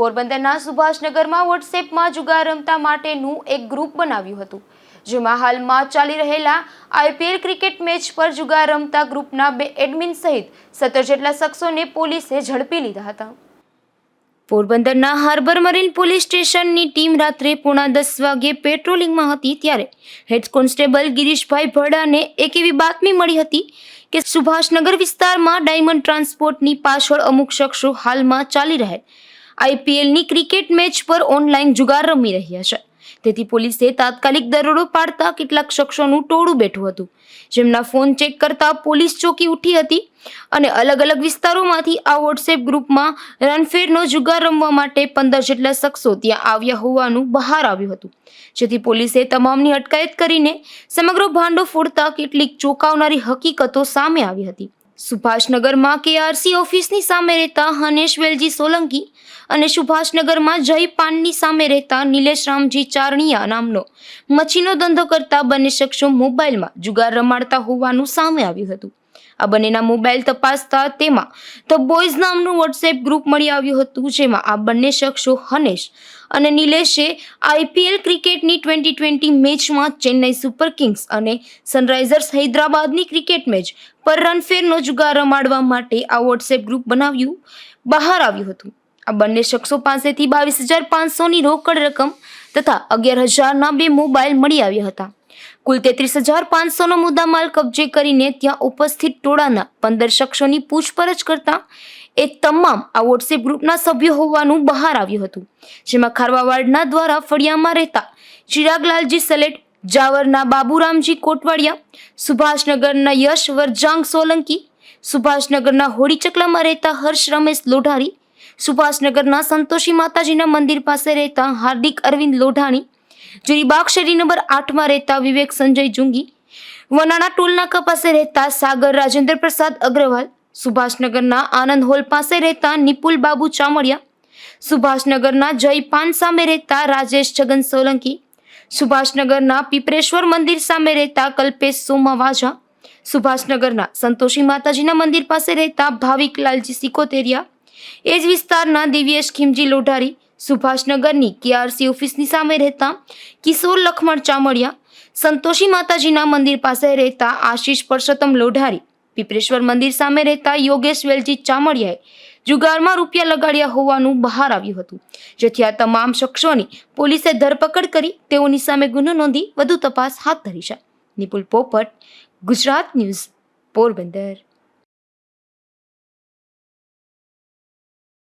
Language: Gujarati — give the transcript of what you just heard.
પોરબંદરના સુભાષનગરમાં વોટ્સએપમાં જુગાર રમતા માટેનું એક ગ્રુપ બનાવ્યું હતું, જેમાં હાલમાં ચાલી રહેલા આઈપીએલ ક્રિકેટ મેચ પર જુગાર રમતા ગ્રુપના બે એડમિન સહિત સત્તર જેટલા શખ્સોને પોલીસે ઝડપી લીધા હતા. પોરબંદરના હાર્બર મરીન પોલીસ સ્ટેશનની ટીમ રાત્રે પોણા દસ વાગે પેટ્રોલિંગમાં હતી ત્યારે હેડ કોન્સ્ટેબલ ગિરીશભાઈ ભડાને એક એવી બાતમી મળી હતી કે સુભાષનગર વિસ્તારમાં ડાયમંડ ટ્રાન્સપોર્ટની પાછળ અમુક શખ્સો હાલમાં ચાલી રહેલ આઈપીએલની ક્રિકેટ મેચ પર ઓનલાઈન જુગાર રમી રહ્યા છે. તેથી પોલીસે તાત્કાલિક દરોડો પાડતા કેટલાક શખ્સોનું ટોળું બેઠું હતું. જેમના ફોન ચેક કરતા પોલીસ ચોકી ઉઠી હતી અને અલગ અલગ વિસ્તારોમાંથી આ વોટ્સએપ ગ્રુપમાં રનફેરનો જુગાર રમવા માટે પંદર જેટલા શખ્સો ત્યાં આવ્યા હોવાનું બહાર આવ્યું હતું. જેથી પોલીસે તમામની અટકાયત કરીને સમગ્ર ભાંડો ફોડતા કેટલીક ચોંકાવનારી હકીકતો સામે આવી હતી. સુભાષનગરમાં કેઆરસી ઓફિસની સામે રહેતા હનેશ વેલજી સોલંકી અને સુભાષનગરમાં જય પાનની સામે રહેતા નિલેશ રામજી ચારણિયા નામનો મચ્છીનો ધંધો કરતા બંને શખ્સો મોબાઈલમાં જુગાર રમાડતા હોવાનું સામે આવ્યું હતું. આ બંનેના મોબાઈલ તપાસતા તેમાં ધ બોયઝ નામનું વોટ્સએપ ગ્રુપ મળી આવ્યું હતું, જેમાં આ બંને શખ્સો હનેશ અને નિલેશે આઈપીએલ ક્રિકેટની ટ્વેન્ટી ટ્વેન્ટી મેચમાં ચેન્નઈ સુપર કિંગ્સ અને સનરાઇઝર્સ હૈદરાબાદની ક્રિકેટ મેચ પર રનફેરનો જુગાર રમાડવા માટે આ વોટ્સએપ ગ્રુપ બનાવ્યું, બહાર આવ્યું હતું. આ બંને શખ્સો પાસેથી બાવીસ હજાર પાંચસોની રોકડ રકમ તથા અગિયાર હજારના બે મોબાઈલ મળી આવ્યા હતા. કુલ તેત્રીસ હજાર પાંચસોનો મુદ્દામાલ કબજે કરીને ત્યાં ઉપસ્થિત ટોળાના પંદર શખ્સોની પૂછપરછ કરતા એ તમામ આ વોટ્સએપ ગ્રુપના સભ્યો હોવાનું બહાર આવ્યું હતું, જેમાં ખારવાવાડના દ્વારા ફળિયામાં રહેતા ચિરાગલાલજી સલેટ, જાવરના બાબુરામજી કોટવાડિયા, સુભાષનગરના યશ વરજાંગ સોલંકી, સુભાષનગરના હોડીચકલામાં રહેતા હર્ષ રમેશ લોઢારી સુભાષનગરના સંતોષી માતાજીના મંદિર પાસે રહેતા હાર્દિક અરવિંદ લોઢાણી જુરીબાગ શેરી નંબર આઠમાં રહેતા વિવેક સંજય જુંગી, વનાણા ટોલનાકા પાસે રહેતા સાગર રાજેન્દ્ર પ્રસાદ અગ્રવાલ, સુભાષનગરના આનંદ હોલ પાસે રહેતા નિપુલ બાબુ ચામડિયા, સુભાષનગરના જય પાન સામે રહેતા રાજેશ છગન સોલંકી, સુભાષનગરના પીપરેશ્વર મંદિર સામે રહેતા કલ્પેશ સોમા વાઝા સુભાષનગરના સંતોષી માતાજીના મંદિર પાસે રહેતા ભાવિક લાલજી સિકોતેરિયા એ જ વિસ્તારના દિવ્યેશ ખીમજી લોઢારી, સુભાષનગરની કેઆરસી ઓફિસની સામે રહેતા કિશોર લખમણ ચામડિયા, સંતોષી માતાજીના મંદિર પાસે રહેતા આશીષ પરસોત્તમ લોઢારી, પીપરેશ્વર મંદિર સામે રહેતા યોગેશ વેલજી ચામડિયાએ જુગારમાં રૂપિયા લગાડ્યા હોવાનું બહાર આવ્યું હતું, જેથી આ તમામ શખ્સોની પોલીસે ધરપકડ કરી, તેઓની સામે ગુનો નોંધી વધુ તપાસ હાથ ધરી છે. નિપુલ પોપટ, ગુજરાત ન્યૂઝ, પોરબંદર.